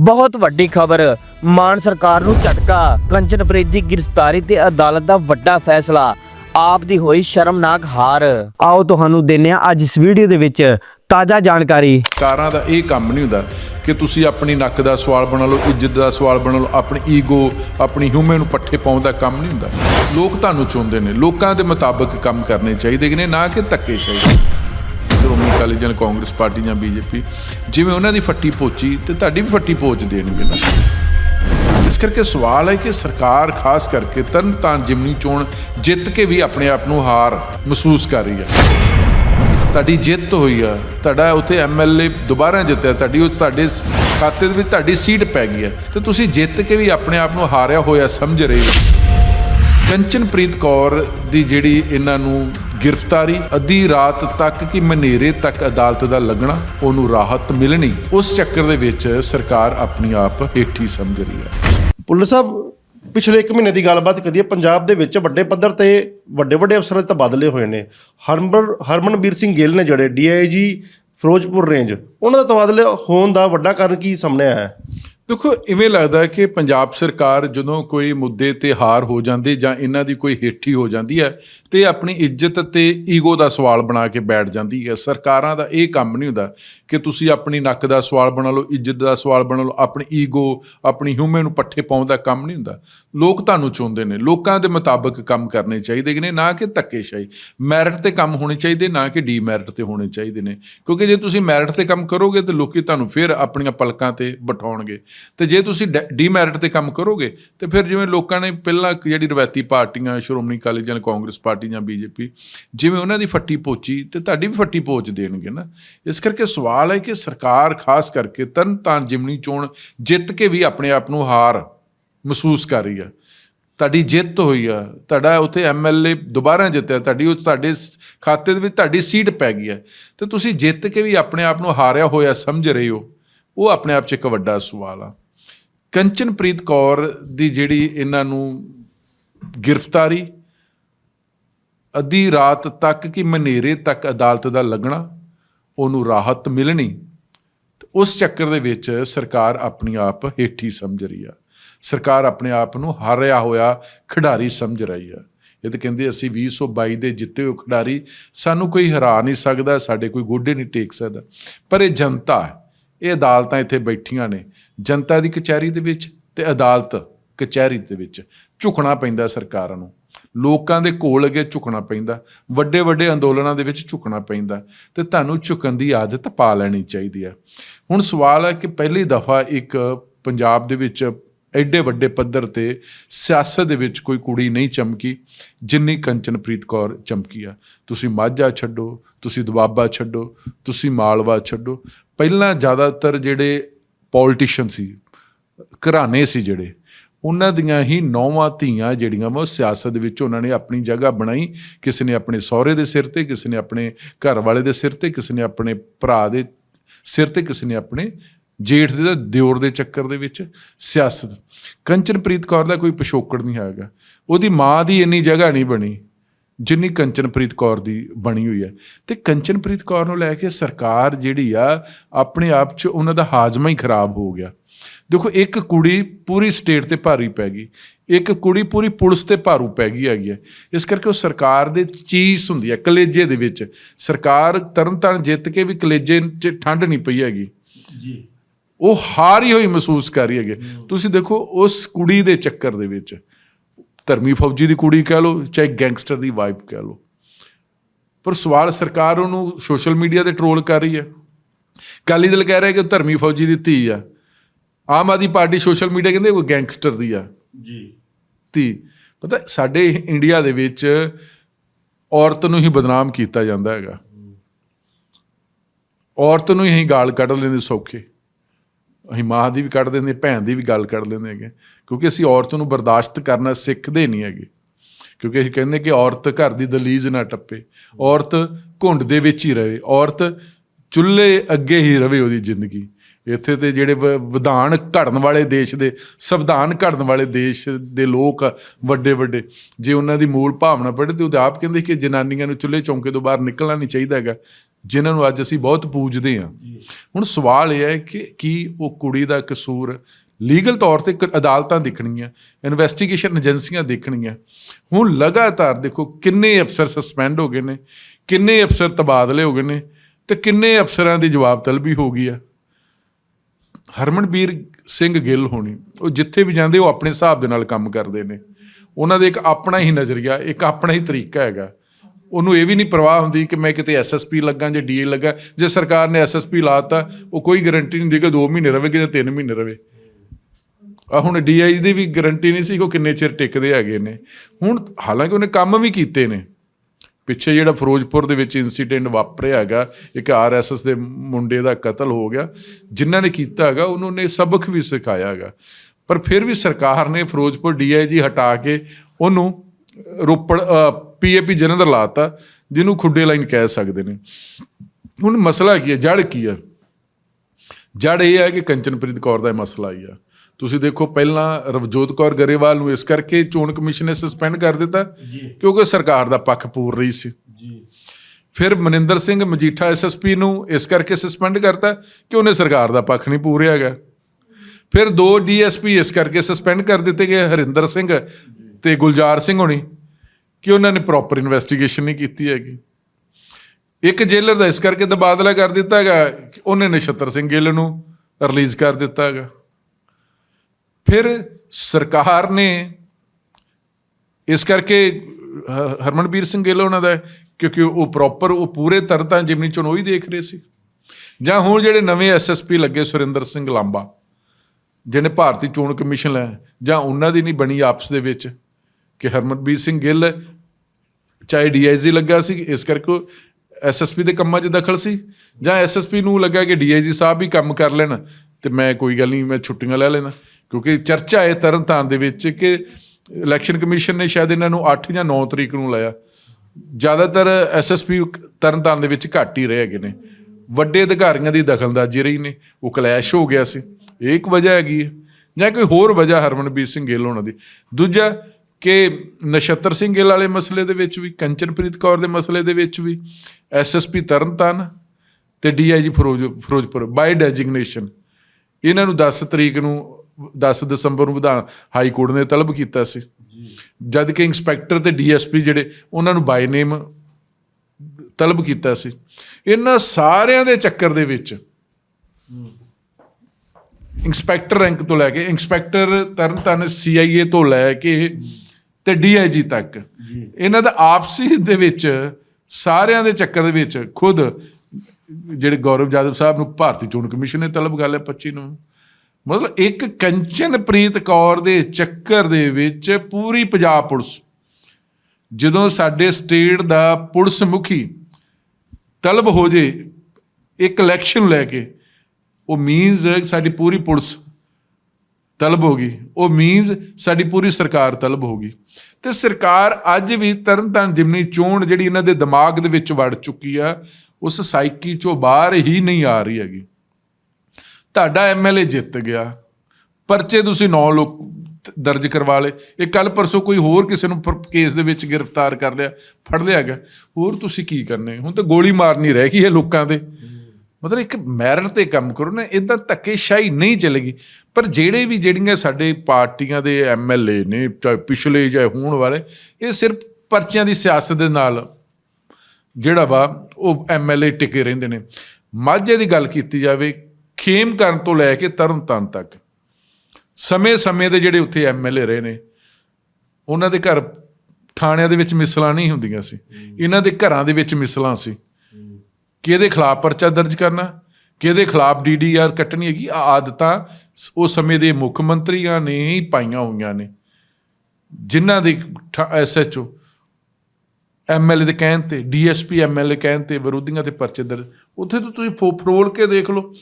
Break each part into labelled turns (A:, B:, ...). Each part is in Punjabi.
A: ਬਹੁਤ ਵੱਡੀ ਖਬਰ। ਮਾਨ ਸਰਕਾਰ ਨੂੰ ਝਟਕਾ। ਕੰਚਨਪ੍ਰੀਤ ਦੀ ਗ੍ਰਿਫਤਾਰੀ ਤੇ ਅਦਾਲਤ ਦਾ ਵੱਡਾ ਫੈਸਲਾ। ਆਪ ਦੀ ਹੋਈ ਸ਼ਰਮਨਾਕ ਹਾਰ। ਆਓ ਤੁਹਾਨੂੰ ਦਿੰਨੇ ਆ ਅੱਜ ਇਸ ਵੀਡੀਓ ਦੇ ਵਿੱਚ ਤਾਜ਼ਾ ਜਾਣਕਾਰੀ।
B: ਕਾਰਾਂ ਦਾ ਇਹ ਕੰਮ ਨਹੀਂ ਹੁੰਦਾ ਕਿ ਤੁਸੀਂ ਆਪਣੀ ਨੱਕ ਦਾ ਸਵਾਲ ਬਣਾ ਲਓ, ਇੱਜ਼ਤ ਦਾ ਸਵਾਲ ਬਣਾ ਲਓ, ਆਪਣੀ ਈਗੋ, ਆਪਣੀ ਹਿਊਮਨ ਨੂੰ ਪੱਠੇ ਪਾਉਣ ਦਾ ਕੰਮ ਨਹੀਂ ਹੁੰਦਾ। ਲੋਕ ਤੁਹਾਨੂੰ ਚੁਣਦੇ ਨੇ। ਲੋਕਾਂ ਦੇ ਮੁਤਾਬਕ ਕੰਮ ਕਰਨੇ ਚਾਹੀਦੇ ਨੇ, ਨਾ ਕਿ ਧੱਕੇ ਚਾਹੀਦੇ। ਸ਼੍ਰੋਮਣੀ ਅਕਾਲੀ ਦਲ, ਕਾਂਗਰਸ ਪਾਰਟੀ ਜਾਂ ਬੀਜੇਪੀ, ਜਿਵੇਂ ਉਹਨਾਂ ਦੀ ਫੱਟੀ ਪੋਚੀ ਤੇ ਤੁਹਾਡੀ ਵੀ ਫੱਟੀ ਪੋਚ ਦੇਣਗੇ ਨਾ। ਇਸ ਕਰਕੇ ਸਵਾਲ ਹੈ ਕਿ ਸਰਕਾਰ ਖਾਸ ਕਰਕੇ ਤਰਨ ਤਾਰਨ ਜਿਮਨੀ ਚੋਣ ਜਿੱਤ ਕੇ ਵੀ ਆਪਣੇ ਆਪ ਨੂੰ ਹਾਰ ਮਹਿਸੂਸ ਕਰ ਰਹੀ ਹੈ। ਤੁਹਾਡੀ ਜਿੱਤ ਹੋਈ ਆ, ਤੁਹਾਡਾ ਉੱਥੇ ਐਮਐਲਏ ਦੁਬਾਰਾ ਜਿੱਤਿਆ, ਤੁਹਾਡੀ ਉਹ ਤੁਹਾਡੇ ਖਾਤੇ ਦੇ ਵਿੱਚ ਤੁਹਾਡੀ ਸੀਟ ਪੈ ਗਈ ਹੈ ਤੇ ਤੁਸੀਂ ਜਿੱਤ ਕੇ ਵੀ ਆਪਣੇ ਆਪ ਨੂੰ ਹਾਰਿਆ ਹੋਇਆ ਸਮਝ ਰਹੇ ਹੋ। ਕੰਚਨਪ੍ਰੀਤ ਕੌਰ ਦੀ ਜਿਹੜੀ ਇਹਨਾਂ ਨੂੰ ਗ੍ਰਿਫਤਾਰੀ ਅੱਧੀ ਰਾਤ ਤੱਕ ਕਿ ਮਨੇਰੇ ਤੱਕ ਅਦਾਲਤ ਦਾ ਲੱਗਣਾ, ਉਹਨੂੰ ਰਾਹਤ ਮਿਲਣੀ, ਉਸ ਚੱਕਰ ਦੇ ਵਿੱਚ ਸਰਕਾਰ ਆਪਣੀ ਆਪ ਹੇਠੀ ਸਮਝ ਰਹੀ ਹੈ।
C: ਪੁਲਿਸ ਸਾਹਿਬ, ਪਿਛਲੇ 1 ਮਹੀਨੇ ਦੀ ਗੱਲਬਾਤ ਕਰੀਏ, ਪੰਜਾਬ ਦੇ ਵਿੱਚ ਵੱਡੇ ਪੱਧਰ ਤੇ ਵੱਡੇ ਵੱਡੇ ਅਫਸਰਾਂ ਦੇ ਤਬਾਦਲੇ ਹੋਏ ਨੇ। ਹਰਮਨ ਹਰਮਨਵੀਰ ਸਿੰਘ ਗਿੱਲ ਨੇ ਜਿਹੜੇ ਡੀਆਈਜੀ ਫਿਰੋਜ਼ਪੁਰ ਰੇਂਜ, ਉਹਨਾਂ ਦਾ ਤਬਾਦਲੇ ਹੋਣ ਦਾ ਵੱਡਾ ਕਾਰਨ ਕੀ ਸਾਹਮਣੇ ਆਇਆ ਹੈ?
B: ਦੇਖੋ, ਇਵੇਂ ਲੱਗਦਾ ਕਿ ਪੰਜਾਬ ਸਰਕਾਰ ਜਦੋਂ ਕੋਈ ਮੁੱਦੇ ਤੇ ਹਾਰ ਹੋ ਜਾਂਦੀ ਜਾਂ ਇਹਨਾਂ ਦੀ ਕੋਈ ਹੇਠੀ ਹੋ ਜਾਂਦੀ ਹੈ ਤੇ ਆਪਣੀ ਇੱਜ਼ਤ ਤੇ ਈਗੋ ਦਾ ਸਵਾਲ ਬਣਾ ਕੇ ਬੈਠ ਜਾਂਦੀ ਹੈ। ਸਰਕਾਰਾਂ ਦਾ ਇਹ ਕੰਮ ਨਹੀਂ ਹੁੰਦਾ ਕਿ ਤੁਸੀਂ ਆਪਣੀ ਨੱਕ ਦਾ ਸਵਾਲ ਬਣਾ ਲਓ, ਇੱਜ਼ਤ ਦਾ ਸਵਾਲ ਬਣਾ ਲਓ, ਆਪਣੀ ਈਗੋ, ਆਪਣੀ ਹਿਊਮਨ ਨੂੰ ਪੱਠੇ ਪਾਉਣ ਦਾ ਕੰਮ ਨਹੀਂ ਹੁੰਦਾ। ਲੋਕ ਤੁਹਾਨੂੰ ਚੁਣਦੇ ਨੇ, ਲੋਕਾਂ ਦੇ ਮੁਤਾਬਕ ਕੰਮ ਕਰਨੇ ਚਾਹੀਦੇ ਨੇ, ਨਾ ਕਿ ਧੱਕੇਸ਼ਾਹੀ। ਮੈਰਿਟ ਤੇ ਕੰਮ ਹੋਣੇ ਚਾਹੀਦੇ, ਨਾ ਕਿ ਡੀਮੈਰਿਟ ਤੇ ਹੋਣੇ ਚਾਹੀਦੇ ਨੇ। ਕਿਉਂਕਿ ਜੇ ਤੁਸੀਂ ਮੈਰਿਟ ਤੇ ਕੰਮ ਕਰੋਗੇ ਤੇ ਲੋਕੀ ਤੁਹਾਨੂੰ ਫਿਰ ਆਪਣੀਆਂ ਪਲਕਾਂ ਤੇ ਬਿਠਾਉਣਗੇ। ਤੇ ਜੇ ਤੁਸੀਂ ਡੀਮੈਰਿਟ ਤੇ ਕੰਮ ਕਰੋਗੇ, ਤੇ ਫਿਰ ਜਿਵੇਂ ਲੋਕਾਂ ਨੇ ਪਹਿਲਾਂ ਜਿਹੜੀ ਰਵਾਇਤੀ ਪਾਰਟੀਆਂ, ਸ਼੍ਰੋਮਣੀ ਅਕਾਲੀ ਦਲ, ਕਾਂਗਰਸ ਪਾਰਟੀ ਜਾਂ ਬੀਜੇਪੀ, ਜਿਵੇਂ ਉਹਨਾਂ ਦੀ ਫੱਟੀ ਪੋਚੀ ਤੇ ਤੁਹਾਡੀ ਵੀ ਫੱਟੀ ਪੋਚ ਦੇਣਗੇ ਨਾ। ਇਸ ਕਰਕੇ ਸਵਾਲ ਹੈ ਕਿ ਸਰਕਾਰ ਖਾਸ ਕਰਕੇ ਤਰਨ ਤਾਰਨ ਜਿਮਨੀ ਚੋਣ ਜਿੱਤ ਕੇ ਵੀ ਆਪਣੇ ਆਪ ਨੂੰ ਹਾਰ ਮਹਿਸੂਸ ਕਰ ਰਹੀ ਹੈ। ਤੁਹਾਡੀ ਜਿੱਤ ਹੋਈ ਆ, ਤੁਹਾਡਾ ਉੱਥੇ ਐਮਐਲਏ ਦੁਬਾਰਾ ਜਿੱਤਿਆ, ਤੁਹਾਡੀ ਉਹ ਤੁਹਾਡੇ ਖਾਤੇ ਦੇ ਵਿੱਚ ਤੁਹਾਡੀ ਸੀਟ ਪੈ ਗਈ ਹੈ। ਤੇ ਤੁਸੀਂ ਜਿੱਤ ਕੇ ਵੀ ਆਪਣੇ ਆਪ ਨੂੰ ਹਾਰਿਆ ਹੋਇਆ ਸਮਝ ਰਹੇ ਹੋ। ਉਹ ਆਪਣੇ ਆਪ 'ਚ ਇੱਕ ਵੱਡਾ ਸਵਾਲ ਆ। ਕੰਚਨਪ੍ਰੀਤ ਕੌਰ ਦੀ ਜਿਹੜੀ ਇਹਨਾਂ ਨੂੰ ਗ੍ਰਿਫਤਾਰੀ, ਅੱਧੀ ਰਾਤ ਤੱਕ ਕਿ ਮਨੇਰੇ ਤੱਕ ਅਦਾਲਤ ਦਾ ਲੱਗਣਾ, ਉਹਨੂੰ ਰਾਹਤ ਮਿਲਣੀ ਉਸ ਚੱਕਰ ਦੇ ਵਿੱਚ ਸਰਕਾਰ ਆਪਣੀ ਆਪ ਹੇਠੀ ਸਮਝ ਰਹੀ ਆ। ਸਰਕਾਰ ਆਪਣੇ ਆਪ ਨੂੰ ਹਾਰਿਆ ਹੋਇਆ ਖਿਡਾਰੀ ਸਮਝ ਰਹੀ ਆ। ਇਹ ਤਾਂ ਕਹਿੰਦੇ ਅਸੀਂ 2022 ਦੇ ਜਿੱਤੇ ਹੋਏ ਖਿਡਾਰੀ, ਸਾਨੂੰ ਕੋਈ ਹਰਾ ਨਹੀਂ ਸਕਦਾ, ਸਾਡੇ ਕੋਈ ਗੋਡੇ ਨਹੀਂ ਟੇਕ ਸਕਦਾ। ਪਰ ਇਹ ਜਨਤਾ ਹੈ। ਇਹ ਅਦਾਲਤਾਂ ਇੱਥੇ ਬੈਠੀਆਂ ਨੇ, ਜਨਤਾ ਦੀ ਕਚਹਿਰੀ ਦੇ ਵਿੱਚ ਤੇ ਅਦਾਲਤ ਕਚਹਿਰੀ ਦੇ ਵਿੱਚ। ਝੁਕਣਾ ਪੈਂਦਾ ਸਰਕਾਰਾਂ ਨੂੰ। ਲੋਕਾਂ ਦੇ ਕੋਲ ਅੱਗੇ ਝੁਕਣਾ ਪੈਂਦਾ। ਵੱਡੇ ਵੱਡੇ ਅੰਦੋਲਨਾਂ ਦੇ ਵਿੱਚ ਝੁਕਣਾ ਪੈਂਦਾ। ਤੇ ਤੁਹਾਨੂੰ ਝੁਕਣ ਦੀ ਆਦਤ ਪਾ ਲੈਣੀ ਚਾਹੀਦੀ ਹੈ। ਹੁਣ ਸਵਾਲ ਹੈ ਕਿ ਪਹਿਲੀ ਦਫਾ ਇੱਕ ਪੰਜਾਬ ਦੇ ਵਿੱਚ ਐਡੇ ਵੱਡੇ ਪੱਧਰ ਤੇ ਸਿਆਸਤ ਦੇ ਵਿੱਚ ਕੋਈ ਕੁੜੀ ਨਹੀਂ ਚਮਕੀ, ਜਿੰਨੀ ਕੰਚਨਪ੍ਰੀਤ ਕੌਰ ਚਮਕੀ ਆ। ਤੁਸੀਂ ਮਾਝਾ ਛੱਡੋ, ਤੁਸੀਂ ਦੁਆਬਾ ਛੱਡੋ, ਤੁਸੀਂ ਮਾਲਵਾ ਛੱਡੋ। ਪਹਿਲਾਂ ਜ਼ਿਆਦਾਤਰ ਜਿਹੜੇ ਪੋਲਿਟਿਸ਼ੀਅਨ ਸੀ, ਘਰਾਣੇ ਸੀ ਜਿਹੜੇ, ਉਹਨਾਂ ਦੀਆਂ ਹੀ ਨੌਵਾਂ ਧੀਆਂ ਜਿਹੜੀਆਂ ਵਾ, ਉਹ ਸਿਆਸਤ ਦੇ ਵਿੱਚ ਉਹਨਾਂ ਨੇ ਆਪਣੀ ਜਗ੍ਹਾ ਬਣਾਈ। ਕਿਸੇ ਨੇ ਆਪਣੇ ਸਹੁਰੇ ਦੇ ਸਿਰ ਤੇ, ਕਿਸੇ ਨੇ ਆਪਣੇ ਘਰ ਵਾਲੇ ਦੇ ਸਿਰ ਤੇ, ਕਿਸੇ ਨੇ ਆਪਣੇ ਭਰਾ ਦੇ ਸਿਰ ਤੇ, ਕਿਸੇ ਨੇ ਆਪਣੇ ਜੇਠ ਦੇ ਤੇ ਦਿਓਰ ਦੇ ਚੱਕਰ ਦੇ ਵਿੱਚ ਸਿਆਸਤ। ਕੰਚਨਪ੍ਰੀਤ ਕੌਰ ਦਾ ਕੋਈ ਪਿਛੋਕੜ ਨਹੀਂ ਹੈਗਾ। ਉਹਦੀ ਮਾਂ ਦੀ ਇੰਨੀ ਜਗ੍ਹਾ ਨਹੀਂ ਬਣੀ, ਜਿੰਨੀ ਕੰਚਨਪ੍ਰੀਤ ਕੌਰ ਦੀ ਬਣੀ ਹੋਈ ਹੈ। ਤੇ ਕੰਚਨਪ੍ਰੀਤ ਕੌਰ ਨੂੰ ਲੈ ਕੇ ਸਰਕਾਰ ਜਿਹੜੀ ਆ, ਆਪਣੇ ਆਪ 'ਚ ਉਹਨਾਂ ਦਾ ਹਾਜ਼ਮਾ ਹੀ ਖਰਾਬ ਹੋ ਗਿਆ। ਦੇਖੋ, ਇੱਕ ਕੁੜੀ ਪੂਰੀ ਸਟੇਟ ਤੇ ਭਾਰੀ ਪੈ ਗਈ। ਇੱਕ ਕੁੜੀ ਪੂਰੀ ਪੁਲਿਸ ਤੇ ਭਾਰੂ ਪੈ ਗਈ ਹੈਗੀ ਹੈ। ਇਸ ਕਰਕੇ ਉਹ ਸਰਕਾਰ ਦੇ ਚੀਸ ਹੁੰਦੀ ਹੈ, ਕਲੇਜੇ ਦੇ ਵਿੱਚ। ਸਰਕਾਰ ਤਰਨ ਤਾਰਨ ਜਿੱਤ ਕੇ ਵੀ ਕਲੇਜੇ 'ਚ ਠੰਡ ਨਹੀਂ ਪਈ ਹੈਗੀ।
C: ਜੀ।
B: ਉਹ ਹਾਰੀ ਹੋਈ ਮਹਿਸੂਸ ਕਰ ਰਹੀ ਹੈਗੇ। ਤੁਸੀਂ ਦੇਖੋ ਉਸ ਕੁੜੀ ਦੇ ਚੱਕਰ ਦੇ ਵਿੱਚ ਧਰਮੀ ਫੌਜੀ ਦੀ ਕੁੜੀ ਕਹਿ ਲਓ ਚਾਹੇ ਗੈਂਗਸਟਰ ਦੀ ਵਾਈਫ ਕਹਿ ਲਓ ਪਰ ਸਵਾਲ ਸਰਕਾਰ ਉਹਨੂੰ ਸੋਸ਼ਲ ਮੀਡੀਆ ਤੇ ਟ੍ਰੋਲ ਕਰ ਰਹੀ ਹੈ। ਕਾਲੀ ਦਲ ਕਹਿ ਰਿਹਾ ਕਿ ਉਹ ਧਰਮੀ ਫੌਜੀ ਦੀ ਧੀ ਆ। Aam Aadmi party social media ਕਹਿੰਦੇ ਉਹ ਗੈਂਗਸਟਰ ਦੀ ਆ।
C: ਜੀ।
B: ਧੀ। ਪਤਾ ਸਾਡੇ ਇੰਡੀਆ ਦੇ ਵਿੱਚ ਔਰਤ ਨੂੰ ਹੀ ਬਦਨਾਮ ਕੀਤਾ ਜਾਂਦਾ ਹੈਗਾ। ਔਰਤ ਨੂੰ ਹੀ ਗਾਲ ਕੱਢ ਲੈਂਦੇ ਸੌਖੇ। ਅਸੀਂ ਮਾਂ ਦੀ ਵੀ ਕੱਢ ਦਿੰਦੇ ਭੈਣ ਦੀ ਵੀ ਗੱਲ ਕੱਢ ਲੈਂਦੇ ਹੈਗੇ। ਕਿਉਂਕਿ ਅਸੀਂ ਔਰਤ ਨੂੰ ਬਰਦਾਸ਼ਤ ਕਰਨਾ ਸਿੱਖਦੇ ਨਹੀਂ ਹੈਗੇ। ਕਿਉਂਕਿ ਅਸੀਂ ਕਹਿੰਦੇ ਕਿ ਔਰਤ ਘਰ ਦੀ ਦਲੀਜ਼ ਨਾ ਟੱਪੇ। ਔਰਤ ਘੁੰਡ ਦੇ ਵਿੱਚ ਹੀ ਰਹੇ। ਔਰਤ ਚੁੱਲ੍ਹੇ ਅੱਗੇ ਹੀ ਰਵੇ ਉਹਦੀ ਜ਼ਿੰਦਗੀ। ਇੱਥੇ ਤੇ ਜਿਹੜੇ ਵ- ਵਿਧਾਨ ਘੜਨ ਵਾਲੇ ਦੇਸ਼ ਦੇ ਸੰਵਿਧਾਨ ਘੜਨ ਵਾਲੇ ਦੇਸ਼ ਦੇ ਲੋਕ ਆ, ਵੱਡੇ ਵੱਡੇ। ਜੇ ਉਹਨਾਂ ਦੀ ਮੂਲ ਭਾਵਨਾ ਪੜ੍ਹੇ ਤੇ ਉਹ ਆਪ ਕਹਿੰਦੇ ਕਿ ਜਨਾਨੀਆਂ ਨੂੰ ਚੁੱਲ੍ਹੇ ਚੌਂਕੇ ਤੋਂ ਬਾਹਰ ਨਿਕਲਣਾ ਨਹੀਂ ਚਾਹੀਦਾ ਹੈਗਾ। ਜਿਨ੍ਹਾਂ ਨੂੰ ਅੱਜ ਅਸੀਂ ਬਹੁਤ ਪੂਜਦੇ ਹਾਂ। ਹੁਣ ਸਵਾਲ ਇਹ ਹੈ ਕਿ ਕੀ ਉਹ ਕੁੜੀ ਦਾ ਕਸੂਰ ਲੀਗਲ ਤੌਰ ਤੇ ਅਦਾਲਤਾਂ ਦੇਖਣਗੀਆਂ ਇਨਵੈਸਟੀਗੇਸ਼ਨ ਏਜੰਸੀਆਂ ਦੇਖਣਗੀਆਂ। ਹੁਣ ਲਗਾਤਾਰ ਦੇਖੋ ਕਿੰਨੇ ਅਫਸਰ ਸਸਪੈਂਡ ਹੋ ਗਏ ਨੇ ਕਿੰਨੇ ਅਫਸਰ ਤਬਾਦਲੇ ਹੋ ਗਏ ਨੇ ਤੇ ਕਿੰਨੇ ਅਫਸਰਾਂ ਦੀ ਜਵਾਬ ਤਲਬੀ ਹੋ ਗਈ ਆ। ਹਰਮਨਵੀਰ ਸਿੰਘ ਗਿੱਲ ਹੋਣੀ ਉਹ ਜਿੱਥੇ ਵੀ ਜਾਂਦੇ ਉਹ ਆਪਣੇ ਹਿਸਾਬ ਦੇ ਨਾਲ ਕੰਮ ਕਰਦੇ ਨੇ। ਉਹਨਾਂ ਦੇ ਇੱਕ ਆਪਣਾ ਹੀ ਨਜ਼ਰੀਆ ਇੱਕ ਆਪਣਾ ਹੀ ਤਰੀਕਾ ਹੈਗਾ। ਉਹਨੂੰ ਇਹ ਵੀ ਨਹੀਂ ਪਰਵਾਹ ਹੁੰਦੀ ਕਿ ਮੈਂ ਕਿਤੇ ਐਸਐਸਪੀ ਲੱਗਾ ਜਾਂ ਡੀਏ ਲੱਗਾ। ਜੇ ਸਰਕਾਰ ਨੇ ਐਸਐਸਪੀ ਲਾਤਾ, ਉਹ ਕੋਈ ਗਾਰੰਟੀ ਨਹੀਂ ਦੇਗਾ 2 ਮਹੀਨੇ ਰਵੇ ਜਾਂ 3 ਮਹੀਨੇ ਰਵੇ। ਆ ਹੁਣ ਡੀਆਈ ਦੀ ਵੀ ਗਾਰੰਟੀ ਨਹੀਂ ਸੀ ਕਿ ਉਹ ਕਿੰਨੇ ਚਿਰ ਟਿਕਦੇ ਹੈਗੇ ਨੇ। ਹੁਣ ਹਾਲਾਂਕਿ ਉਹਨੇ ਕੰਮ ਵੀ ਕੀਤੇ ਨੇ। ਪਿੱਛੇ ਜਿਹੜਾ ਫਿਰੋਜ਼ਪੁਰ ਦੇ ਵਿੱਚ ਇਨਸੀਡੈਂਟ ਵਾਪਰਿਆ ਹੈਗਾ, ਇੱਕ ਆਰਐਸਐਸ ਦੇ ਮੁੰਡੇ ਦਾ ਕਤਲ ਹੋ ਗਿਆ। ਜਿਨ੍ਹਾਂ ਨੇ ਕੀਤਾ ਹੈਗਾ, ਉਹਨਾਂ ਨੇ ਸਬਕ ਵੀ ਸਿਖਾਇਆ ਹੈਗਾ। ਪਰ ਫਿਰ ਵੀ ਸਰਕਾਰ ਨੇ ਫਿਰੋਜ਼ਪੁਰ ਡੀਆਈਜੀ ਹਟਾ ਕੇ ਉਹਨੂੰ ਰੋਪੜ ਪੀਏਪੀ ਜਨਰਲ ਲਾਤਾ ਜਿਹਨੂੰ ਖੁੱਡੇ ਲਾਈਨ ਕਹਿ ਸਕਦੇ ਨੇ। ਹੁਣ ਮਸਲਾ ਕੀ ਹੈ? ਜੜ ਕੀ ਹੈ? ਜੜ ਇਹ ਹੈ ਕਿ ਕੰਚਨਪ੍ਰੀਤ ਕੌਰ ਦਾ ਇਹ ਮਸਲਾ ਹੀ ਆ। ਤੁਸੀਂ ਦੇਖੋ ਪਹਿਲਾਂ ਰਵਜੋਤ ਕੌਰ ਗਰੇਵਾਲ ਨੂੰ ਇਸ ਕਰਕੇ ਚੋਣ ਕਮਿਸ਼ਨ ਨੇ ਸਸਪੈਂਡ ਕਰ ਦਿੱਤਾ ਕਿਉਂਕਿ ਸਰਕਾਰ ਦਾ ਪੱਖ ਪੂਰ ਰਹੀ ਸੀ।
C: ਜੀ।
B: ਫਿਰ ਮਨਿੰਦਰ ਸਿੰਘ ਮਜੀਠਾ ਐਸਐਸਪੀ ਨੂੰ ਇਸ ਕਰਕੇ ਸਸਪੈਂਡ ਕਰਤਾ ਕਿ ਉਹਨੇ ਸਰਕਾਰ ਦਾ ਪੱਖ ਨਹੀਂ ਪੂਰਿਆ ਹੈਗਾ। ਫਿਰ ਦੋ ਡੀਐਸਪੀ ਇਸ ਕਰਕੇ ਸਸਪੈਂਡ ਕਰ ਦਿੱਤੇ ਗਏ ਹਰਿੰਦਰ ਸਿੰਘ ਤੇ ਗੁਲਜ਼ਾਰ ਸਿੰਘ ਹੋਣੀ, ਕਿ ਉਹਨਾਂ ਨੇ ਪ੍ਰੋਪਰ ਇਨਵੈਸਟੀਗੇਸ਼ਨ ਨਹੀਂ ਕੀਤੀ ਹੈਗੀ। ਇੱਕ ਜੇਲਰ ਦਾ ਇਸ ਕਰਕੇ ਤਬਾਦਲਾ ਕਰ ਦਿੱਤਾ ਹੈਗਾ ਕਿ ਉਹਨੇ ਨਛੱਤਰ ਸਿੰਘ ਗਿੱਲ ਨੂੰ ਰਿਲੀਜ਼ ਕਰ ਦਿੱਤਾ ਹੈਗਾ। ਫਿਰ ਸਰਕਾਰ ਨੇ ਇਸ ਕਰਕੇ ਹ- ਹਰਮਨਵੀਰ ਸਿੰਘ ਗਿੱਲ ਉਹਨਾਂ ਦਾ, ਕਿਉਂਕਿ ਉਹ ਪ੍ਰੋਪਰ ਉਹ ਪੂਰੇ ਤਰਤਾਂ ਜਿਮਨੀ ਚੋਣ ਹੀ ਦੇਖ ਰਹੇ ਸੀ। ਜਾਂ ਹੁਣ ਜਿਹੜੇ ਨਵੇਂ ਐਸਐਸਪੀ ਲੱਗੇ ਸੁਰਿੰਦਰ ਸਿੰਘ ਲਾਂਬਾ, ਜਿਹਨੇ ਭਾਰਤੀ ਚੋਣ ਕਮਿਸ਼ਨ ਲੈ, ਜਾਂ ਉਹਨਾਂ ਦੀ ਨਹੀਂ ਬਣੀ ਆਪਸ ਦੇ ਵਿੱਚ। ਕਿ ਹਰਮਨਬੀਰ ਸਿੰਘ ਗਿੱਲ, ਚਾਹੇ ਡੀਆਈਜੀ ਲੱਗਾ ਸੀ, ਇਸ ਕਰਕੇ ਐਸਐਸਪੀ ਦੇ ਕੰਮਾਂ 'ਚ ਦਖਲ ਸੀ। ਜਾਂ ਐਸਐਸਪੀ ਨੂੰ ਲੱਗਾ ਕਿ ਡੀਆਈਜੀ ਸਾਹਿਬ ਵੀ ਕੰਮ ਕਰ ਲੈਣ, ਤੇ ਮੈਂ ਕੋਈ ਗੱਲ ਨਹੀਂ, ਮੈਂ ਛੁੱਟੀਆਂ ਲੈ ਲੈਣਾ ਕਿਉਂਕਿ ਚਰਚਾ ਹੈ ਤਰਨਤਾਰਨ ਦੇ ਵਿੱਚ ਕਿ ਇਲੈਕਸ਼ਨ ਕਮਿਸ਼ਨ ਨੇ ਸ਼ਾਇਦ ਇਹਨਾਂ ਨੂੰ 8 ਜਾਂ 9 ਤਰੀਕ ਨੂੰ ਲਾਇਆ। ਜ਼ਿਆਦਾਤਰ ਐਸਐਸਪੀ ਤਰਨਤਾਰਨ ਦੇ ਵਿੱਚ ਘੱਟ ਹੀ ਰਹੇ ਹੈਗੇ ਨੇ। ਵੱਡੇ ਅਧਿਕਾਰੀਆਂ ਦੀ ਦਖਲਅੰਦਾਜ਼ੀ ਰਹੀ ਨੇ, ਉਹ ਕਲੈਸ਼ ਹੋ ਗਿਆ ਸੀ। ਇਹ ਇੱਕ ਵਜ੍ਹਾ ਹੈਗੀ ਹੈ। ਜਾਂ ਕੋਈ ਹੋਰ ਵਜ੍ਹਾ ਹਰਮਨਬੀਰ ਸਿੰਘ ਗਿੱਲ ਹੋਣਾ ਦੀ। ਦੂਜਾ ਕਿ ਨਛੱਤਰ ਸਿੰਘ ਗਿੱਲ ਵਾਲੇ ਮਸਲੇ ਦੇ ਵਿੱਚ ਵੀ ਕੰਚਨਪ੍ਰੀਤ ਕੌਰ ਦੇ ਮਸਲੇ ਦੇ ਵਿੱਚ ਵੀ ਐਸਐਸਪੀ ਤਰਨਤਾਰਨ ਤੇ DIG Firoz Ferozepur by designation ਇਹਨਾਂ ਨੂੰ 10 ਤਰੀਕ ਨੂੰ 10 ਦਸੰਬਰ ਨੂੰ ਵਿਧਾਨ ਹਾਈ ਕੋਰਟ ਨੇ ਤਲਬ ਕੀਤਾ ਸੀ। ਜਦ ਕਿ ਇੰਸਪੈਕਟਰ ਤੇ ਡੀਐਸਪੀ ਜਿਹੜੇ ਉਹਨਾਂ ਨੂੰ ਬਾਈ ਨੇਮ ਤਲਬ ਕੀਤਾ ਸੀ। ਇਹਨਾਂ ਸਾਰਿਆਂ ਦੇ ਚੱਕਰ ਦੇ ਵਿੱਚ ਇੰਸਪੈਕਟਰ ਰੈਂਕ ਤੋਂ ਲੈ ਕੇ ਇੰਸਪੈਕਟਰ ਤਰਨਤਾਰਨ ਸੀਆਈਏ ਤੋਂ ਲੈ ਕੇ ਤੇ ਡੀਆਈਜੀ ਤੱਕ। ਇਹਨਾਂ ਦਾ ਆਪਸੀ ਦੇ ਵਿੱਚ ਸਾਰਿਆਂ ਦੇ ਚੱਕਰ ਦੇ ਵਿੱਚ ਖੁਦ ਜਿਹੜੇ ਗੌਰਵ ਜਾਦਵ ਸਾਹਿਬ ਨੂੰ ਭਾਰਤੀ ਚੋਣ ਕਮਿਸ਼ਨ ਨੇ ਤਲਬ ਕਰ ਲਿਆ 25 ਨੂੰ। ਮਤਲਬ ਇੱਕ ਕੰਚਨਪ੍ਰੀਤ ਕੌਰ ਦੇ ਚੱਕਰ ਦੇ ਵਿੱਚ ਪੂਰੀ ਪੰਜਾਬ ਪੁਲਿਸ ਜਦੋਂ ਸਾਡੇ ਸਟੇਟ ਦਾ ਪੁਲਿਸ ਮੁਖੀ ਤਲਬ ਹੋ ਜੇ ਇੱਕ ਇਲੈਕਸ਼ਨ ਲੈ ਕੇ ਉਹ ਮੀਨਸ ਸਾਡੀ ਪੂਰੀ ਪੁਲਿਸ ਤਲਬ ਹੋ ਗਈ। ਉਹ ਮੀਨਸ ਸਾਡੀ ਪੂਰੀ ਸਰਕਾਰ ਤਲਬ ਹੋ ਗਈ। ਤੇ ਸਰਕਾਰ ਅੱਜ ਵੀ ਤਰਨਤਾਰਨ ਜਿਮਨੀ ਚੋਣ ਜਿਹੜੀ ਇਹਨਾਂ ਦੇ ਦਿਮਾਗ ਦੇ ਵਿੱਚ ਵੜ ਚੁੱਕੀ ਆ, ਉਸ ਸਾਈਕੀ ਚੋਂ ਬਾਹਰ ਹੀ ਨਹੀਂ ਆ ਰਹੀ ਹੈਗੀ। ਤੁਹਾਡਾ ਐਮਐਲਏ ਜਿੱਤ ਗਿਆ। ਪਰਚੇ ਤੁਸੀਂ 9 ਲੋਕ ਦਰਜ ਕਰਵਾ ਲਏ। ਇਹ ਕੱਲ ਪਰਸੋਂ ਕੋਈ ਹੋਰ ਕਿਸੇ ਨੂੰ ਕੇਸ ਦੇ ਵਿੱਚ ਗ੍ਰਿਫਤਾਰ ਕਰ ਲਿਆ, ਫੜ ਲਿਆ ਗਿਆ। ਹੋਰ ਤੁਸੀਂ ਕੀ ਕਰਨੇ? ਹੁਣ ਤਾਂ ਗੋਲੀ ਮਾਰਨੀ ਰਹਿ ਗਈ ਹੈ ਲੋਕਾਂ ਦੇ। ਮਤਲਬ ਇੱਕ ਮੈਰਿਟ ਤੇ ਕੰਮ ਕਰੋ ਨਾ ਇਦਾਂ ਧੱਕੇਸ਼ਾਹੀ ਨਹੀਂ ਚੱਲੇਗੀ। ਪਰ ਜਿਹੜੇ ਵੀ ਜਿਹੜੀਆਂ ਸਾਡੇ ਪਾਰਟੀਆਂ ਦੇ ਐਮਐਲਏ ਨੇ ਚਾਹੇ ਪਿਛਲੇ ਜਾਂ ਹੁਣ ਵਾਲੇ ਇਹ ਸਿਰਫ ਪਰਚਿਆਂ ਦੀ ਸਿਆਸਤ ਦੇ ਨਾਲ ਜਿਹੜਾ ਵਾ ਉਹ ਐਮਐਲਏ ਟਿਕੇ ਰਹਿੰਦੇ ਨੇ। ਮਾਝੇ ਦੀ ਗੱਲ ਕੀਤੀ ਜਾਵੇ ਖੇਮ ਕਰਨ ਤੋਂ ਲੈ ਕੇ ਤਰਨਤਾਰਨ ਤੱਕ ਸਮੇਂ-ਸਮੇਂ ਦੇ ਜਿਹੜੇ ਉੱਥੇ ਐਮਐਲਏ ਰਹੇ ਨੇ ਉਹਨਾਂ ਦੇ ਘਰ ਥਾਣਿਆਂ ਦੇ ਵਿੱਚ ਮਿਸਲਾਂ ਨਹੀਂ ਹੁੰਦੀਆਂ ਸੀ। ਇਹਨਾਂ ਦੇ ਘਰਾਂ ਦੇ ਵਿੱਚ ਮਿਸਲਾਂ ਸੀ। ਕਿਹਦੇ ਖਿਲਾਫ ਪਰਚਾ ਦਰਜ ਕਰਨਾ? ਕਿਹਦੇ ਖਿਲਾਫ ਡੀਡੀਆਰ ਕੱਟਣੀ ਹੈਗੀ? ਆਹ ਆਦਤਾਂ ਉਸ ਸਮੇਂ ਦੇ ਮੁੱਖ ਮੰਤਰੀਆਂ ਨੇ ਹੀ ਪਾਈਆਂ ਹੋਈਆਂ ਨੇ। ਜਿਨ੍ਹਾਂ ਦੇ ਐਸਐਚਓ ਐਮਐਲਏ ਦੇ ਕਹਿਣ ਤੇ ਡੀਐਸਪੀ ਐਮਐਲਏ ਕਹਿਣ ਤੇ ਵਿਰੋਧੀਆਂ ਤੇ ਪਰਚੇ ਦਰਜ। ਉੱਥੇ ਤਾਂ ਤੁਸੀਂ ਫੋ- ਫਰੋਲ ਕੇ ਦੇਖ ਲਓ।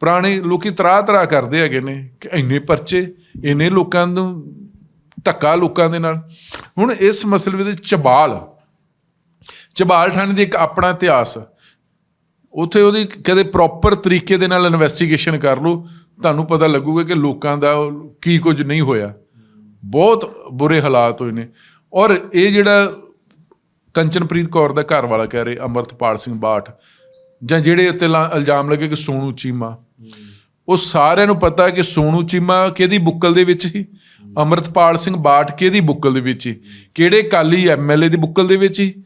B: ਪੁਰਾਣੇ ਲੋਕੀ ਤਰਾ ਤਰਾ ਕਰਦੇ ਹੈਗੇ ਨੇ ਕਿ ਇੰਨੇ ਪਰਚੇ, ਇੰਨੇ ਲੋਕਾਂ ਨੂੰ ਧੱਕਾ ਲੋਕਾਂ ਦੇ ਨਾਲ। ਹੁਣ ਇਸ ਮਸਲੇ ਵਿੱਚ ਚਬਾਲ ਚਬਾਲ ਥਾਣੇ ਦੀ ਇੱਕ ਆਪਣਾ ਇਤਿਹਾਸ ਆ। ਉੱਥੇ ਉਹਦੀ ਕਦੇ ਪ੍ਰੋਪਰ ਤਰੀਕੇ ਦੇ ਨਾਲ ਇਨਵੈਸਟੀਗੇਸ਼ਨ ਕਰ ਲਓ, ਤੁਹਾਨੂੰ ਪਤਾ ਲੱਗੂਗਾ ਕਿ ਲੋਕਾਂ ਦਾ ਕੀ ਕੁਝ ਨਹੀਂ ਹੋਇਆ। ਬਹੁਤ ਬੁਰੇ ਹਾਲਾਤ ਹੋਏ ਨੇ। ਔਰ ਇਹ ਜਿਹੜਾ ਕੰਚਨਪ੍ਰੀਤ ਕੌਰ ਦਾ ਘਰ ਵਾਲਾ ਕਹਿ ਰਹੇ, ਅਮਰਤਪਾਲ ਸਿੰਘ ਬਾਠ, ਜਾਂ ਜਿਹੜੇ ਉੱਤੇ ਲਾ- ਇਲਜ਼ਾਮ ਲੱਗੇ ਕਿ ਸੋਨੂ ਚੀਮਾ, ਉਹ ਸਾਰਿਆਂ ਨੂੰ ਪਤਾ ਕਿ ਸੋਨੂ ਚੀਮਾ ਕਿਹਦੀ ਬੁੱਕਲ ਦੇ ਵਿੱਚ ਸੀ? ਅਮਰਤਪਾਲ ਸਿੰਘ ਬਾਠ ਕਿਹਦੀ ਬੁੱਕਲ ਦੇ ਵਿੱਚ ਸੀ? ਕਿਹੜੇ ਕਾਲੀ ਐਮਐਲਏ ਦੀ ਬੁੱਕਲ ਦੇ ਵਿੱਚ ਸੀ?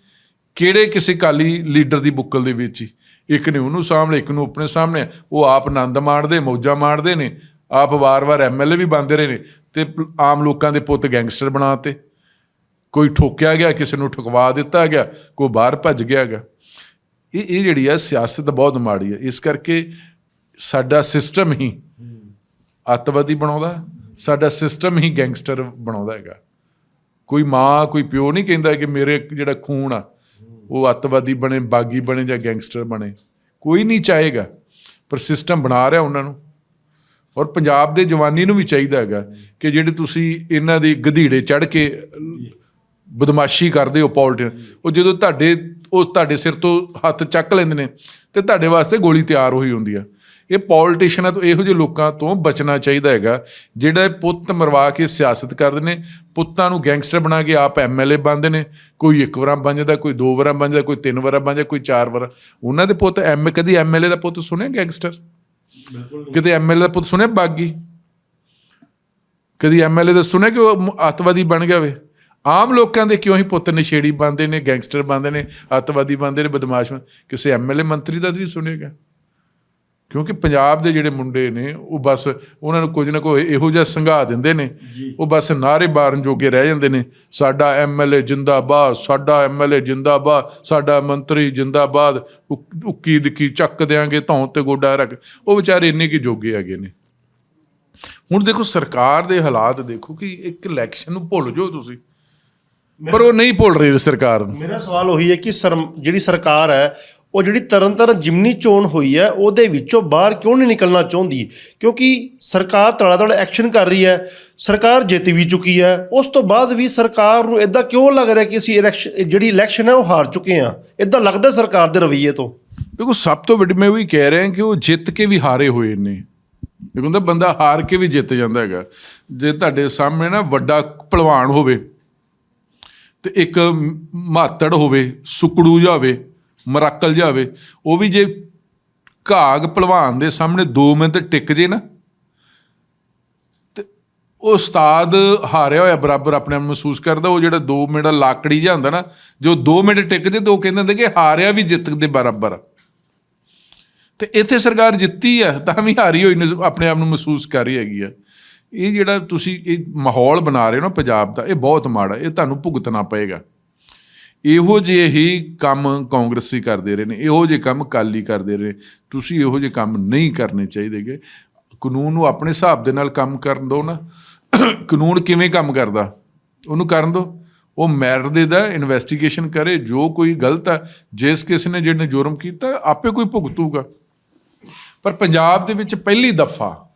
B: ਕਿਹੜੇ ਕਿਸੇ ਕਾਲੀ ਲੀਡਰ ਦੀ ਬੁੱਕਲ ਦੇ ਵਿੱਚ ਸੀ? ਇੱਕ ਨੇ ਉਹਨੂੰ ਸਾਹਮਣੇ ਇੱਕ ਨੂੰ ਆਪਣੇ ਸਾਹਮਣੇ। ਉਹ ਆਪ ਆਨੰਦ ਮਾਣਦੇ, ਮੌਜਾਂ ਮਾਣਦੇ ਨੇ। ਆਪ ਵਾਰ-ਵਾਰ ਐਮਐਲਏ ਵੀ ਬਣਦੇ ਰਹੇ ਨੇ ਤੇ ਆਮ ਲੋਕਾਂ ਦੇ ਪੁੱਤ ਗੈਂਗਸਟਰ ਬਣਾਤੇ। ਕੋਈ ਠੋਕਿਆ ਗਿਆ, ਕਿਸੇ ਨੂੰ ਠੁਕਵਾ ਦਿੱਤਾ ਗਿਆ, ਕੋਈ ਬਾਹਰ ਭੱਜ ਗਿਆ ਗਾ ਇਹ ਇਹ ਜਿਹੜੀ ਆ ਸਿਆਸਤ ਬਹੁਤ ਮਾੜੀ ਹੈ ਇਸ ਕਰਕੇ ਸਾਡਾ ਸਿਸਟਮ ਹੀ ਅੱਤਵਾਦੀ ਬਣਾਉਂਦਾ, ਸਾਡਾ ਸਿਸਟਮ ਹੀ ਗੈਂਗਸਟਰ ਬਣਾਉਂਦਾ ਹੈਗਾ। ਕੋਈ ਮਾਂ, ਕੋਈ ਪਿਓ ਨਹੀਂ ਕਹਿੰਦਾ ਕਿ ਮੇਰੇ ਜਿਹੜਾ ਖੂਨ ਆ ਉਹ ਅੱਤਵਾਦੀ ਬਣੇ, ਬਾਗੀ ਬਣੇ ਜਾਂ ਗੈਂਗਸਟਰ ਬਣੇ, ਕੋਈ ਨਹੀਂ ਚਾਹੇਗਾ। ਪਰ ਸਿਸਟਮ ਬਣਾ ਰਿਹਾ ਉਹਨਾਂ ਨੂੰ। ਔਰ ਪੰਜਾਬ ਦੇ ਜਵਾਨੀ ਨੂੰ ਵੀ ਚਾਹੀਦਾ ਹੈਗਾ ਕਿ ਜਿਹੜੇ ਤੁਸੀਂ ਇਹਨਾਂ ਦੇ ਗਧੀੜੇ ਚੜ ਕੇ ਬਦਮਾਸ਼ੀ ਕਰਦੇ ਹੋ ਪੋਲਿਟਿਕ ਉਹ ਜਦੋਂ ਤੁਹਾਡੇ, ਉਹ ਤੁਹਾਡੇ ਸਿਰ ਤੋਂ ਹੱਥ ਚੱਕ ਲੈਂਦੇ ਨੇ ਤੇ ਤੁਹਾਡੇ ਵਾਸਤੇ ਗੋਲੀ ਤਿਆਰ ਹੋਈ ਹੁੰਦੀ ਆ। ਇਹ ਪੋਲਿਟਿਸ਼ੀਅਨਾਂ ਤੋਂ ਇਹੋ ਜਿਹੇ ਲੋਕਾਂ ਤੋਂ ਬਚਣਾ ਚਾਹੀਦਾ ਹੈਗਾ ਜਿਹੜਾ ਪੁੱਤ ਮਰਵਾ ਕੇ ਸਿਆਸਤ ਕਰਦੇ ਨੇ ਪੁੱਤਾਂ ਨੂੰ ਗੈਂਗਸਟਰ ਬਣਾ ਕੇ ਆਪ ਐਮਐਲਏ ਬਣਦੇ ਨੇ ਕੋਈ ਇੱਕ ਵਾਰਾਂ ਬਣ ਜਾਂਦਾ ਕੋਈ ਦੋ ਵਾਰਾਂ ਬਣ ਜਾਂਦਾ ਕੋਈ ਤਿੰਨ ਵਾਰਾਂ ਬਣ ਜਾਂਦਾ ਕੋਈ ਚਾਰ ਵਾਰਾਂ। ਉਹਨਾਂ ਦੇ ਪੁੱਤ ਐਮ ਕਦੀ ਐਮਐਲਏ ਦਾ ਪੁੱਤ ਸੁਣਿਆ ਗੈਂਗਸਟਰ ਕਿਤੇ ਐਮਐਲਏ ਦਾ ਪੁੱਤ ਸੁਣਿਆ ਬਾਗੀ? ਕਦੀ ਐਮਐਲਏ ਦਾ ਸੁਣਿਆ ਕਿ ਉਹ ਅੱਤਵਾਦੀ ਬਣ ਗਿਆ ਵੇ? ਆਮ ਲੋਕਾਂ ਦੇ ਕਿਉਂ ਹੀ ਪੁੱਤ ਨਸ਼ੇੜੀ ਬਣਦੇ ਨੇ ਗੈਂਗਸਟਰ ਬਣਦੇ ਨੇ ਅੱਤਵਾਦੀ ਬਣਦੇ ਨੇ ਬਦਮਾਸ਼ ਕਿਸੇ ਐਮਐਲਏ ਮੰਤਰੀ ਦਾ ਨਹੀਂ ਸੁਣੇਗਾ ਕਿਉਂਕਿ ਪੰਜਾਬ ਦੇ ਜਿਹੜੇ ਮੁੰਡੇ ਨੇ ਉਹ ਬਸ ਉਹਨਾਂ ਨੂੰ ਕੁਝ ਨਾ ਕੋਈ ਇਹੋ ਜਿਹਾ ਸੰਘਾ ਦਿੰਦੇ ਨੇ। ਉਹ ਬਸ ਨਾਰੇ ਬਾਰਨ ਜੋਗੇ ਰਹਿ ਜਾਂਦੇ ਨੇ। ਸਾਡਾ ਐਮਐਲਏ ਜਿੰਦਾਬਾਦ ਸਾਡਾ ਐਮਐਲਏ ਜਿੰਦਾਬਾਦ ਸਾਡਾ ਮੰਤਰੀ ਜਿੰਦਾਬਾਦ ਉਕ- ਦਿੱਕੀ ਚੱਕ ਦਿਆਂਗੇ ਧੌਣ ਤੇ ਗੋਡਾ ਰੱਖ। ਉਹ ਵਿਚਾਰੇ ਇੰਨੇ ਕੀ ਜੋਗੇ ਹੈਗੇ ਨੇ। ਹੁਣ ਦੇਖੋ ਸਰਕਾਰ ਦੇ ਹਾਲਾਤ ਦੇਖੋ ਕਿ ਇੱਕ ਇਲੈਕਸ਼ਨ ਨੂੰ ਭੁੱਲ ਜਾਓ ਤੁਸੀਂ। ਪਰ ਉਹ ਨਹੀਂ ਭੁੱਲ ਰਹੀ ਸਰਕਾਰ ਨੂੰ।
C: ਮੇਰਾ ਸਵਾਲ ਉਹੀ ਹੈ ਕਿ ਜਿਹੜੀ ਸਰਕਾਰ ਹੈ ਉਹ ਜਿਹੜੀ ਤਰਨਤਾਰਨ ਜਿਮਨੀ ਚੋਣ ਹੋਈ ਹੈ, ਉਹਦੇ ਵਿੱਚੋਂ ਬਾਹਰ ਕਿਉਂ ਨਹੀਂ ਨਿਕਲਣਾ ਚਾਹੁੰਦੀ? ਕਿਉਂਕਿ ਸਰਕਾਰ ਤੜਾ ਤੜ ਐਕਸ਼ਨ ਕਰ ਰਹੀ ਹੈ, ਸਰਕਾਰ ਜਿੱਤ ਵੀ ਚੁੱਕੀ ਹੈ, ਉਸ ਤੋਂ ਬਾਅਦ ਵੀ ਸਰਕਾਰ ਨੂੰ ਇਦਾਂ ਕਿਉਂ ਲੱਗ ਰਿਹਾ ਕਿ ਅਸੀਂ ਇਲੈਕਸ਼ਨ ਜਿਹੜੀ ਇਲੈਕਸ਼ਨ ਹੈ, ਉਹ ਹਾਰ ਚੁੱਕੇ ਹਾਂ? ਇਦਾਂ ਲੱਗਦਾ ਸਰਕਾਰ ਦੇ ਰਵੱਈਏ ਤੋਂ।
B: ਦੇਖੋ, ਸਭ ਤੋਂ ਵੱਡੀ ਮੈਂ ਵੀ ਕਹਿ ਰਿਹਾ ਕਿ ਉਹ ਜਿੱਤ ਕੇ ਵੀ ਹਾਰੇ ਹੋਏ ਨੇ। ਇਹ ਹੁੰਦਾ ਬੰਦਾ ਹਾਰ ਕੇ ਵੀ ਜਿੱਤ ਜਾਂਦਾ ਹੈਗਾ। ਜੇ ਤੁਹਾਡੇ ਸਾਹਮਣੇ ਨਾ ਵੱਡਾ ਭਲਵਾਨ ਹੋਵੇ ਤੇ ਇੱਕ ਮਾਤੜ ਹੋਵੇ, ਸੁਕੜੂ ਜਾਵੇ ਮਰਾਕਲ ਜਾਵੇ, ਉਹ ਵੀ ਜੇ ਘਾਗ ਭਲਵਾਨ ਦੇ ਸਾਹਮਣੇ 2 ਮਿੰਟ ਟਿਕ ਜੇ ਨਾ, ਤੇ ਉਹ ਉਸਤਾਦ ਹਾਰਿਆ ਹੋਇਆ ਬਰਾਬਰ ਆਪਣੇ ਆਪ ਨੂੰ ਮਹਿਸੂਸ ਕਰਦਾ, ਉਹ ਜਿਹੜਾ 2 ਮਿੰਟ ਲਾਕੜੀ ਜਿਹਾ ਹੁੰਦਾ ਨਾ, ਜੋ 2 ਮਿੰਟ ਟਿਕ ਜੇ ਤੇ ਉਹ ਕਹਿੰਦੇ ਹੁੰਦੇ ਕਿ ਹਾਰਿਆ ਵੀ ਜਿੱਤ ਦੇ ਬਰਾਬਰ ਆ। ਤੇ ਇੱਥੇ ਸਰਕਾਰ ਜਿੱਤੀ ਆ, ਤਾਂ ਵੀ ਹਾਰੀ ਹੋਈ ਨੂੰ ਆਪਣੇ ਆਪ ਨੂੰ ਮਹਿਸੂਸ ਕਰ ਰਹੀ ਹੈਗੀ ਆ ਇਹ ਜਿਹੜਾ ਤੁਸੀਂ ਇਹ ਮਾਹੌਲ ਬਣਾ ਰਹੇ ਹੋ ਨਾ ਪੰਜਾਬ ਦਾ, ਇਹ ਬਹੁਤ ਮਾੜਾ, ਇਹ ਤੁਹਾਨੂੰ ਭੁਗਤਣਾ ਪਏਗਾ ਇਹੋ ਜਿਹੇ ਹੀ ਕੰਮ ਕਾਂਗਰਸੀ ਕਰਦੇ ਰਹੇ ਨੇ, ਇਹੋ ਜਿਹੇ ਕੰਮ ਕਾਲੀ ਕਰਦੇ ਰਹੇ। ਤੁਸੀਂ ਇਹੋ ਜਿਹੇ ਕੰਮ ਨਹੀਂ ਕਰਨੇ ਚਾਹੀਦੇਗੇ। ਕਾਨੂੰਨ ਨੂੰ ਆਪਣੇ ਹਿਸਾਬ ਦੇ ਨਾਲ ਕੰਮ ਕਰਨ ਦਿਓ ਨਾ। ਕਾਨੂੰਨ ਕਿਵੇਂ ਕੰਮ ਕਰਦਾ? ਉਹਨੂੰ ਕਰਨ ਦਿਓ। ਉਹ ਮੈਰਿਟ ਦੇ ਦਾ ਇਨਵੈਸਟੀਗੇਸ਼ਨ ਕਰੇ, ਜੋ ਕੋਈ ਗਲਤ ਹੈ ਜਿਸ ਕਿਸ ਨੇ ਜਿਹਨੇ ਜੁਰਮ ਕੀਤਾ, ਆਪੇ ਕੋਈ ਭੁਗਤੂਗਾ। ਪਰ ਪੰਜਾਬ ਦੇ ਵਿੱਚ ਪਹਿਲੀ ਦਫਾ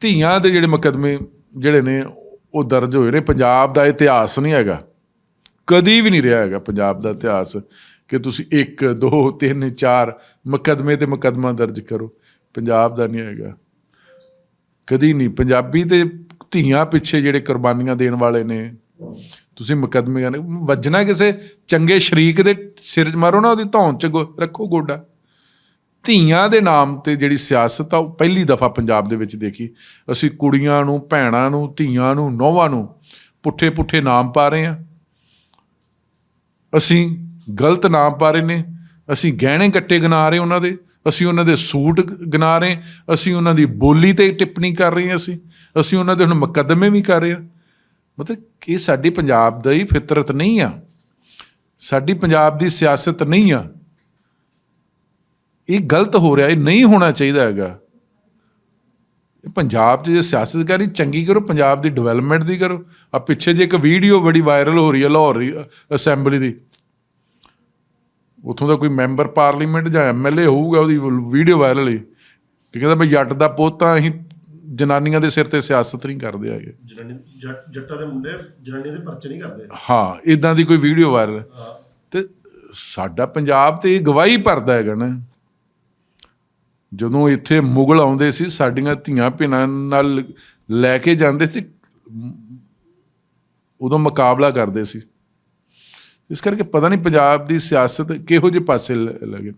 B: ਧੀਆਂ ਦੇ ਜਿਹੜੇ ਮੁਕੱਦਮੇ ਜਿਹੜੇ ਨੇ, ਉਹ ਦਰਜ ਹੋਏ ਨੇ। ਪੰਜਾਬ ਦਾ ਇਤਿਹਾਸ ਨਹੀਂ ਹੈਗਾ। ਕਦੀ ਵੀ ਨਹੀਂ ਰਿਹਾ ਹੈਗਾ ਪੰਜਾਬ ਦਾ ਇਤਿਹਾਸ ਕਿ ਤੁਸੀਂ 1 2 3 4 ਮੁਕੱਦਮੇ ਤੇ ਮੁਕੱਦਮਾ ਦਰਜ ਕਰੋ। ਪੰਜਾਬ ਦਾ ਨਹੀਂ ਹੈਗਾ। ਕਦੀ ਨਹੀਂ। ਪੰਜਾਬੀ ਤੇ ਧੀਆਂ ਪਿੱਛੇ ਜਿਹੜੇ ਕੁਰਬਾਨੀਆਂ ਦੇਣ ਵਾਲੇ ਨੇ, ਤੁਸੀਂ ਮੁਕੱਦਮੇ ਕਰਨੇ ਵੱਜਣਾ ਕਿਸੇ ਚੰਗੇ ਸ਼ਰੀਕ ਦੇ ਸਿਰ 'ਚ ਮਾਰੋ ਨਾ, ਉਹਦੀ ਧੌਣ 'ਚ ਗੋ- ਰੱਖੋ ਗੋਡਾ। ਧੀਆਂ ਦੇ ਨਾਮ ਤੇ ਜਿਹੜੀ ਸਿਆਸਤ ਆ, ਉਹ ਪਹਿਲੀ ਦਫਾ ਪੰਜਾਬ ਦੇ ਵਿੱਚ ਦੇਖੀ। ਅਸੀਂ ਕੁੜੀਆਂ ਨੂੰ, ਭੈਣਾਂ ਨੂੰ, ਧੀਆਂ ਨੂੰ, ਨੌਵਾਂ ਨੂੰ ਪੁੱਠੇ ਪੁੱਠੇ ਨਾਮ ਪਾ ਰਹੇ ਹਾਂ। ਅਸੀਂ ਗਲਤ ਨਾਮ ਪਾ ਰਹੇ ਨੇ, ਅਸੀਂ ਗਹਿਣੇ ਕੱਟੇ ਗਿਣਾ ਰਹੇ ਉਹਨਾਂ ਦੇ, ਅਸੀਂ ਉਹਨਾਂ ਦੇ ਸੂਟ ਗਿਣਾ ਰਹੇ, ਅਸੀਂ ਉਹਨਾਂ ਦੀ ਬੋਲੀ ਤੇ ਟਿੱਪਣੀ ਕਰ ਰਹੇ ਹਾਂ ਅਸੀਂ ਅਸੀਂ ਉਹਨਾਂ ਦੇ ਹੁਣ ਮੁਕੱਦਮੇ ਵੀ ਕਰ ਰਹੇ ਹਾਂ। ਮਤਲਬ ਇਹ ਸਾਡੀ ਪੰਜਾਬ ਦਾ ਹੀ ਫਿਤਰਤ ਨਹੀਂ ਆ, ਸਾਡੀ ਪੰਜਾਬ ਦੀ ਸਿਆਸਤ ਨਹੀਂ ਆ। ਇਹ ਗਲਤ ਹੋ ਰਿਹਾ, ਇਹ ਨਹੀਂ ਹੋਣਾ ਚਾਹੀਦਾ ਹੈਗਾ। ਪੰਜਾਬ 'ਚ ਜੇ ਸਿਆਸਤ ਕਰਨੀ ਚੰਗੀ ਕਰੋ ਪੰਜਾਬ ਦੀ ਡਿਵੈਲਪਮੈਂਟ ਦੀ ਕਰੋ। ਆ ਪਿੱਛੇ ਜੇ ਇੱਕ ਵੀਡੀਓ ਬੜੀ ਵਾਇਰਲ ਹੋ ਰਹੀ ਹੈ ਲਾਹੌਰ ਅਸੈਂਬਲੀ ਦੀ। ਉਥੋਂ ਦਾ ਕੋਈ ਮੈਂਬਰ ਪਾਰਲੀਮੈਂਟ ਜਾਂ ਐਮਐਲਏ ਹੋਊਗਾ ਉਹਦੀ ਵੀਡੀਓ ਵਾਇਰਲ ਹੋਈ। ਕਿ ਕਹਿੰਦਾ ਬਈ ਜੱਟ ਦਾ ਪੁੱਤ ਆ ਅਸੀਂ ਜਨਾਨੀਆਂ ਦੇ ਸਿਰ ਤੇ ਸਿਆਸਤ ਨਹੀਂ ਕਰਦੇ ਹੈਗੇ।
C: ਜਨਾਨੀ ਜੱਟਾਂ ਦੇ ਮੁੰਡੇ ਜਨਾਨੀ ਦੇ ਪਰਚੇ ਨਹੀਂ ਕਰਦੇ।
B: ਹਾਂ ਇਦਾਂ ਦੀ ਕੋਈ ਵੀਡੀਓ ਵਾਇਰਲ ਤੇ ਸਾਡਾ ਪੰਜਾਬ ਤੇ ਇਹ ਗਵਾਹੀ ਭਰਦਾ ਹੈਗਾ ਨਾ। ਜਦੋਂ ਇੱਥੇ ਮੁਗਲ ਆਉਂਦੇ ਸੀ, ਸਾਡੀਆਂ ਧੀਆਂ ਭਿਨਾਂ ਨਾਲ ਲੈ ਕੇ ਜਾਂਦੇ ਸੀ, ਉਦੋਂ ਮੁਕਾਬਲਾ ਕਰਦੇ ਸੀ। ਇਸ ਕਰਕੇ ਪਤਾ ਨਹੀਂ ਪੰਜਾਬ ਦੀ ਸਿਆਸਤ ਕਿਹੋ ਜਿਹੇ ਪਾਸੇ ਲ- ਲੱਗੇ।